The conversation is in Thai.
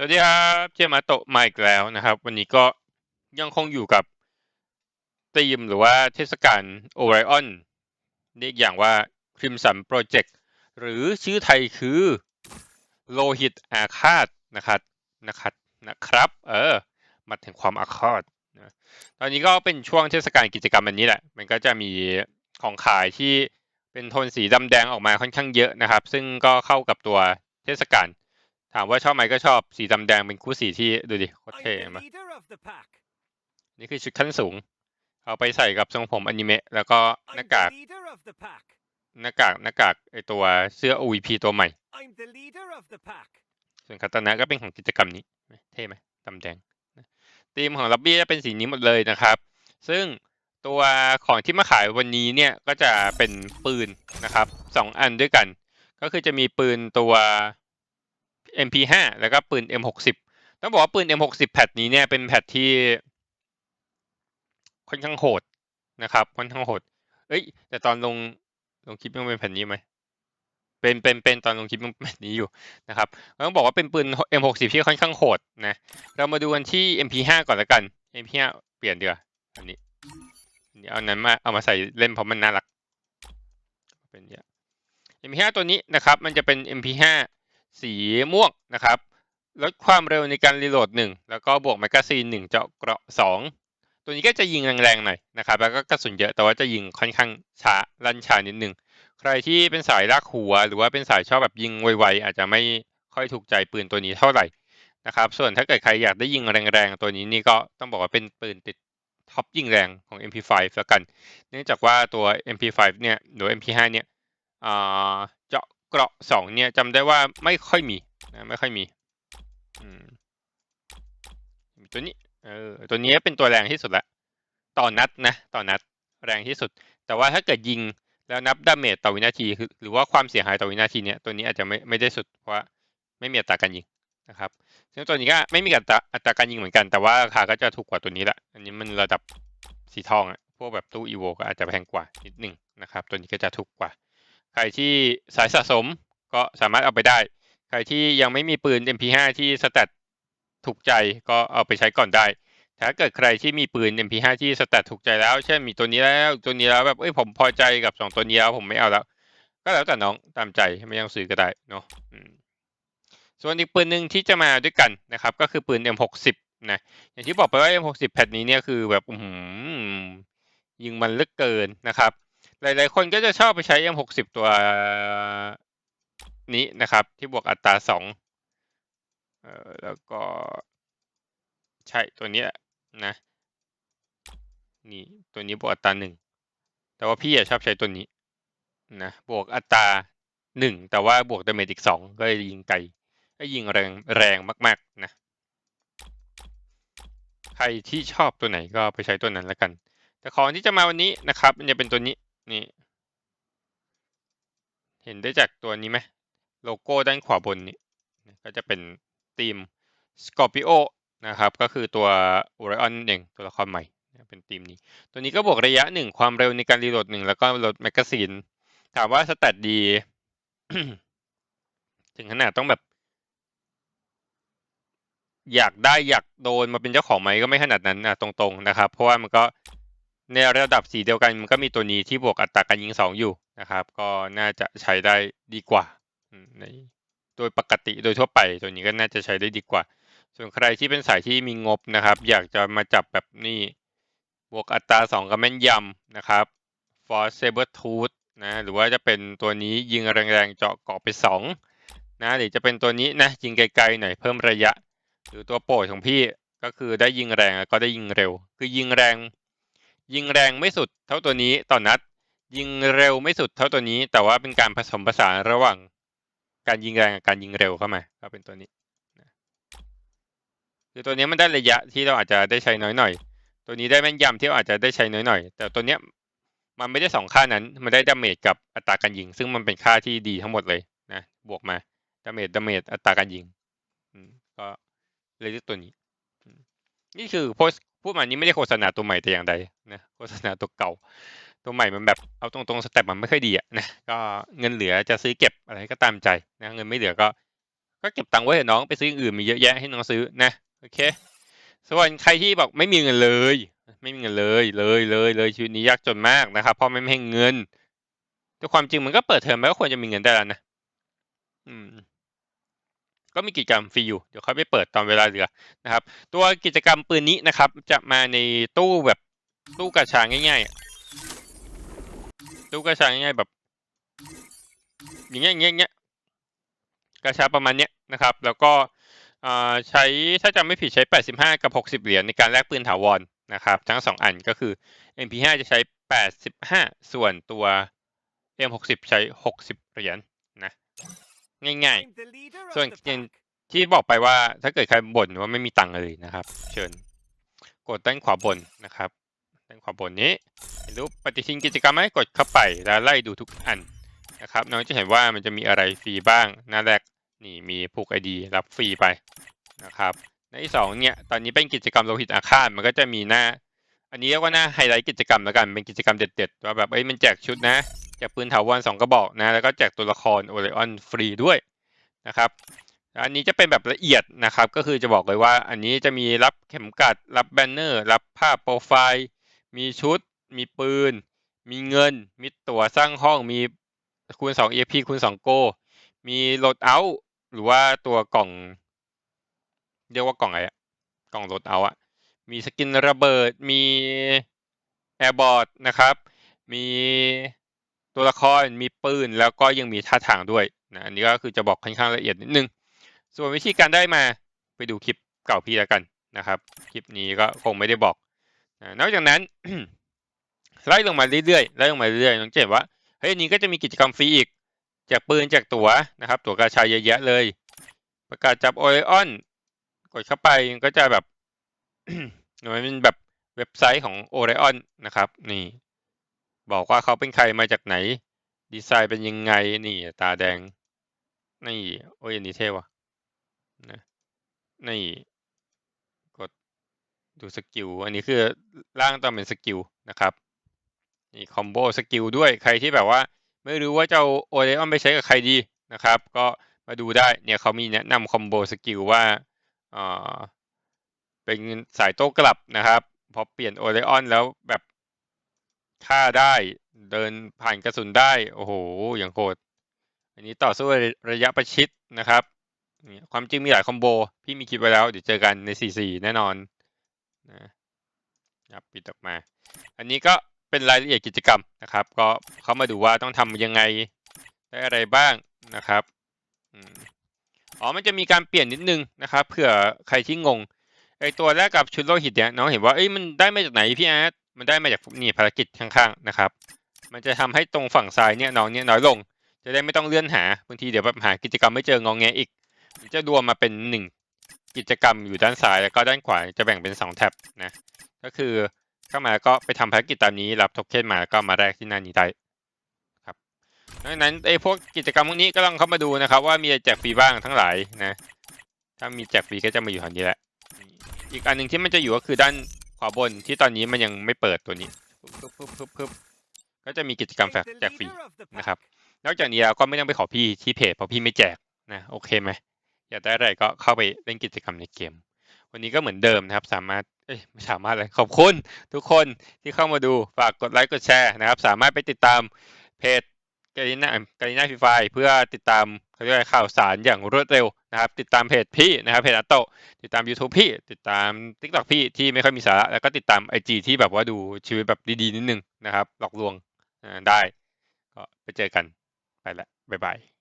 สวัสดีครับเจมาโตะมาอีกแล้วนะครับ วันนี้ก็ยังคงอยู่กับธีมหรือว่าเทศกาลโอไรออนเรียกอย่างว่าคริมสันโปรเจกต์หรือชื่อไทยคือโลหิตอาฆาตนะครับนะครับนะครับ เออมาถึงความอาฆาตนะตอนนี้ก็เป็นช่วงเทศกาลกิจกรรมอันนี้แหละ มันก็จะมีของขายที่เป็นโทนสีดำแดงออกมาค่อนข้างเยอะนะครับ ซึ่งก็เข้ากับตัวเทศกาล ถามว่าชอบไหมก็ชอบสีดำแดงเป็นคู่สีที่ดูดิโคตร I'm เท่ the มา leader of the pack. นี่คือชุดขั้นสูง เอาไปใส่กับทรงผมอนิเมะแล้วก็ห I'm น้ากาก the leader of the pack. หน้ากากหน้ากากไอตัวเสื้อ OVP ตัวใหม่ I'm the leader of the pack. ส่วนคาตานะก็เป็นของกิจกรรมนี้ เท่ไหมดำแดงธีมของลับบี้จะเป็นสีนี้หมดเลยนะครับ ซึ่งตัวของที่มาขายวันนี้เนี่ยก็จะเป็นปืนนะครับสองอันด้วยกัน ก็คือจะมีปืนตัว MP5 แล้วก็ปืน M60 ต้องบอกว่าปืน M60 แพทนี้เนี่ยเป็นแพทที่ค่อนข้างโหดนะครับ ค่อนข้างโหด เอ้ย แต่ตอนลงลงคลิปยังเป็นแผ่นนี้ไหม เป็นเป็นเป็นตอนลงคลิปยันแบบนี้อยู่นะครับต้องบอกว่าเป็นปืน M60 ที่ค่อนข้างโหดนะ เรามาดูกันที่ MP5 ก่อนละกัน MP5 เปลี่ยนเดีกว่าอันนี้อันนี้เอานั้นมาเอามาใส่เล่นเพราะมันน่ารัก เป็นอย่าง MP5 ตัวนี้นะครับ มันจะเป็น MP5 สีม่วงนะครับ ลดความเร็วในการรีโหลดหนึ่งแล้วก็บวกแมกกาซีนหนึ่งเจาะเกราะสองตัวนี้ก็จะยิงแรงๆหน่อยนะครับ แล้วก็กระสุนเยอะแต่ว่าจะยิงค่อนข้างช้าลั่นช้านิดนึง ใครที่เป็นสายลากหัว หรือว่าเป็นสายชอบแบบยิงไวๆอาจจะไม่ค่อยถูกใจปืนตัวนี้เท่าไหร่นะครับ ส่วนถ้าเกิดใครอยากได้ยิงแรงๆตัวนี้นี่ก็ต้องบอกว่าเป็นปืนติดท็อปยิงแรงของ MP5 แล้วกัน เนื่องจากว่าตัว MP5 เนี่ยหรือ MP5 เนี่ย เกราะสองเนี่ยจำได้ว่าไม่ค่อยมีนะไม่ค่อยมีมตัวนี้เออตัวนี้เป็นตัวแรงที่สุดละต่อนัดนะต่อนัดแรงที่สุด แต่ว่าถ้าเกิดยิงแล้วนับดาเมจต่อวินาทีคือหรือว่าความเสียหายต่อวินาทีเนี้ยตัวนี้อาจจะไม่ไม่ได้สุดเพราะว่าไม่มีอัตราการยิงนะครับซึ่งตัวนี้ก็ไม่มีอัตราอัตราการยิงเหมือนกัน แต่ว่าราคาก็จะถูกกว่าตัวนี้ละอันนี้มันระดับสีทองอะพวกแบบตู้อีโวก็อาจจะแพงกว่านิดหนึ่งนะครับ ตัวนี้ก็จะถูกกว่า ใครที่สายสะสมก็สามารถเอาไปได้ ใครที่ยังไม่มีปืน MP5 ที่สแตทถูกใจก็เอาไปใช้ก่อนได้ ถ้าเกิดใครที่มีปืน MP5 ที่สแตทถูกใจแล้ว เช่นมีตัวนี้แล้วตัวนี้แล้วแบบเอ้ยผมพอใจกับสองตัวนี้แล้วผมไม่เอาแล้ว ก็แล้วแต่น้องตามใจไม่ต้องซื้อก็ได้เนาะส่วนอีกปืนหนึ่งที่จะมาด้วยกันนะครับ ก็คือปืน M60 นะอย่างที่บอกไปว่า M60 แพทนี้เนี่ยคือแบบอืยิงมันเหลึกเกินนะครับ หลายๆ คนก็จะชอบไปใช้ M60 ตัวนี้นะครับ ที่บวกอัตราสองแล้วก็ใช่ตัวนี้นะนี่ตัวนี้บวกอัตราหนึ่งแต่ว่าพี่อชอบใช้ตัวนี้นะบวกอัตราหนึ่งแต่ว่าบวกดาเมจอีกสองก็ยยิงไกลก็ยิงแรงแรงมากๆนะใครที่ชอบตัวไหนก็ไปใช้ตัวนั้นแล้วกัน แต่ของที่จะมาวันนี้นะครับมันจะเป็นตัวนี้ นี่ เห็นได้จากตัวนี้ไหมโลโก้ด้านขวาบนนี้ก็จะเป็นธีม Scorpio นะครับ ก็คือตัว Orion เองตัวละครใหม่เป็นธีมนี้ ตัวนี้ก็บวกระยะหนึ่งความเร็วในการรีโหลดหนึ่งแล้วก็ลดแมกกาซีนถามว่าสแตทดี ถึงขนาดต้องแบบ อยากได้อยากโดนมาเป็นเจ้าของไหมก็ไม่ขนาดนั้นนะตรงๆนะครับ เพราะว่ามันก็ ในระดับสีเดียวกันมันก็มีตัวนี้ที่บวกอัตราการยิงสองอยู่นะครับ ก็น่าจะใช้ได้ดีกว่าในโดยปกติโดยทั่วไปตัวนี้ก็น่าจะใช้ได้ดีกว่า ส่วนใครที่เป็นสายที่มีงบนะครับ อยากจะมาจับแบบนี้บวกอัตราสองกับแม่นยำนะครับ Force Saber Tooth นะหรือว่าจะเป็นตัวนี้ยิงแรงๆเจาะเกาะไปสองนะหรือจะเป็นตัวนี้นะยิงไกลๆหน่อยเพิ่มระยะ หรือตัวโปรดของพี่ก็คือได้ยิงแรงแล้วก็ได้ยิงเร็ว คือยิงแรง ยิงแรงไม่สุดเท่าตัวนี้ต่อนัด ยิงเร็วไม่สุดเท่าตัวนี้ แต่ว่าเป็นการผสมผสานระหว่าง การยิงแรงกับการยิงเร็วเข้ามา ก็เป็นตัวนี้คือตัวนี้มันได้ระยะที่เราอาจจะได้ใช้น้อยหน่อย ตัวนี้ได้แม่นยำที่เราอาจจะได้ใช้น้อยหน่อย แต่ตัวเนี้ยมันไม่ได้สองค่านั้น มันได้ดาเมจกับอัตราการยิง ซึ่งมันเป็นค่าที่ดีทั้งหมดเลยนะ บวกมาดาเมจดาเมจอัตราการยิงก็เลยเลือกตัวนี้ นี่คือโพส พูดมานี้ไม่ได้โฆษณาตัวใหม่แต่อย่างใดนะโฆษณาตัวเก่า ตัวใหม่มันแบบเอาตรงๆสเต็ปมันไม่ค่อยดีอะนะก็เงินเหลือจะซื้อเก็บอะไรก็ตามใจนะเงินไม่เหลือก็ ก็เก็บตังค์ไว้เถอะน้องไปซื้ออื่นมีเยอะแยะให้น้องซื้อนะโอเค ส่วนใครที่บอกไม่มีเงินเลย ไม่มีเงินเลยเลยเลยเลยชีวิตนี้ยากจนมากนะครับพราะไม่ให้เงินแต่ความจริงมันก็เปิดเทอมแล้วก็ควรจะมีเงินได้แล้วนะอืม ก็มีกิจกรรมฟรีอยู่ เดี๋ยวค่อยไปเปิดตอนเวลาเหลือนะครับ ตัวกิจกรรมปืนนี้นะครับ จะมาในตู้แบบตู้กระชาง่ายๆ ตู้กระชาง่ายๆแบบ อย่างเงี้ยอย่างเงี้ยอย่างเงี้ยกระชาประมาณเนี้ยนะครับ แล้วก็ใช้ถ้าจำไม่ผิดใช้ 85 กับ 60 เหรียญในการแลกปืนถาวรนะครับ ทั้งสองอันก็คือ MP5 จะใช้ 85 ส่วนตัว M60 ใช้ 60 เหรียญนะ ง่ายๆ I'm the leader of So, the in- pack. ที่บอกไปว่าถ้าเกิดใครบ่นว่าไม่มีตังค์เลยนะครับ เชิญ กดด้านขวาบนนะครับด้านขวาบนนี้เห็นรูปปฏิทินกิจกรรมไหมกดเข้าไปแล้วไล่ดูทุกอันนะครับ น้องจะเห็นว่ามันจะมีอะไรฟรีบ้างหน้าแรกนี่มีผูกไอดีรับฟรีไปนะครับหน้าที่สองเนี่ยตอนนี้เป็นกิจกรรมโลหิตอาฆาตมันก็จะมีหน้า อันนี้เรียกว่าหน้าไฮไลท์กิจกรรมแล้วกันเป็นกิจกรรมเด็ดๆว่าแบบเอ้ยมันแจกชุดนะ แจกปืนถาวรสองกระบอกนะแล้วก็แจกตัวละครโอเลออนฟรีด้วยนะครับอันนี้จะเป็นแบบละเอียดนะครับ ก็คือจะบอกเลยว่า อันนี้จะมีรับเข็มกัด รับแบนเนอร์ รับภาพโปรไฟล์ มีชุด มีปืน มีเงิน มีตั๋วสร้างห้อง มีคูณ 2 EXP คูณ 2 Go มีโหลดเอาท์หรือว่าตัวกล่อง เรียกว่ากล่องอะไรอะกล่องโหลดเอาท์อะมีสกินระเบิด มีแอร์บอร์ดนะครับ มี ตัวละครมีปืนแล้วก็ยังมีท่าทางด้วยนะอันนี้ก็คือจะบอกค่อนข้างละเอียดนิดนึง ส่วนวิธีการได้มาไปดูคลิปเก่าพี่แล้วกันนะครับคลิปนี้ก็คงไม่ได้บอกนะนอกจากนั้นไล่ลงมาเรื่อยๆไล่ลงมาเรื่อยๆน้องเจนว่าเฮ้ยนี้ก็จะมีกิจกรรมฟรีอีกแจกปืนแจกตั๋วนะครับ ตั๋วกาชาเยอะแยะเลย ประกาศจับโอเลออนกดเข้าไปก็จะแบบมันเป็นแบบเว็บไซต์ของโอเ o ออนนะครับ นี่ บอกว่าเขาเป็นใครมาจากไหน ดีไซน์เป็นยังไงนี่ตาแดง นี่โอ้ยอันนี้เท่ว่ะนะนี่กดดูสกิลอันนี้คือร่างต้องเป็นสกิลนะครับนี่คอมโบสกิลด้วยใครที่แบบว่า ไม่รู้ว่าจะเอาโอเลออนไปใช้กับใครดีนะครับ ก็มาดูได้เนี่ยเขามีแนะนำคอมโบสกิลว่าเอ่อเป็นสายโต้กลับนะครับ พอเปลี่ยนโอเลออนแล้วแบบ ฆ่าได้ เดินผ่านกระสุนได้ โอ้โห อย่างโหด อันนี้ต่อสู้ระยะประชิดนะครับ ความจริงมีหลายคอมโบ พี่มีคลิปไว้แล้ว เดี๋ยวเจอกันใน 44 แน่นอนนะครับปิดออกมา อันนี้ก็เป็นรายละเอียดกิจกรรมนะครับ ก็เขามาดูว่าต้องทำยังไง ได้อะไรบ้างนะครับอ๋อ มันจะมีการเปลี่ยนนิดนึงนะครับ เผื่อใครที่งง ไอตัวแรกกับชุดโลหิตเนี่ยน้องเห็นว่า เอ้ย มันได้มาจากไหนพี่อาร์ต มันได้มาจากนี่ภารกิจข้างๆนะครับ มันจะทำให้ตรงฝั่งซ้ายเนี่ยน้องเนี่ยน้อยลง จะได้ไม่ต้องเลื่อนหาบางทีเดี๋ยวแบบหากิจกรรมไม่เจององแงอีกจะรวมมาเป็นหนึ่งกิจกรรมอยู่ด้านซ้ายแล้วก็ด้านขวาจะแบ่งเป็นสองแท็บนะก็คือเข้ามาก็ไปทำภารกิจตามนี้รับโทเค็นมาแล้วก็มาแลกที่หน้านี้ได้ครับดังนั้นไอ้พวกกิจกรรมพวกนี้ก็ลองเข้ามาดูนะครับ ว่ามีแจกฟรีบ้างทั้งหลายนะ ถ้ามีแจกฟรีก็จะมาอยู่แถวนี้แหละอีกอันหนึ่งที่มันจะอยู่ก็คือด้าน ขวาบนที่ตอนนี้มันยังไม่เปิดตัวนี้ปึ๊บปึ๊บปึ๊บปึ๊บก็จะมีกิจกรรม I'm แฟก the แจกฟรี leader of the นะครับ pack. นอกจากนี้แล้วก็ไม่ต้องไปขอพี่ที่เพจเพราะพี่ไม่แจกนะโอเคไหมอยากได้อะไรก็เข้าไปเล่นกิจกรรมในเกม วันนี้ก็เหมือนเดิมนะครับ สามารถเอ้ยไม่สามารถเลยขอบคุณทุกคนที่เข้ามาดูฝากกดไลค์กดแชร์นะครับ สามารถไปติดตามเพจ การิน่าการิน่าฟีไฟเพื่อติดตามเขาเรียกว่าข่าวสารอย่างรวดเร็วนะครับ ติดตามเพจพี่นะครับเพจอัตโตติดตาม YouTube พี่ ติดตาม TikTok พี่ที่ไม่ค่อยมีสาระแล้วก็ติดตาม IG ที่แบบว่าดูชีวิตแบบดีๆนิดนึงนะครับ หลอกลวงได้ก็ไปเจอกันไปละบ๊ายบาย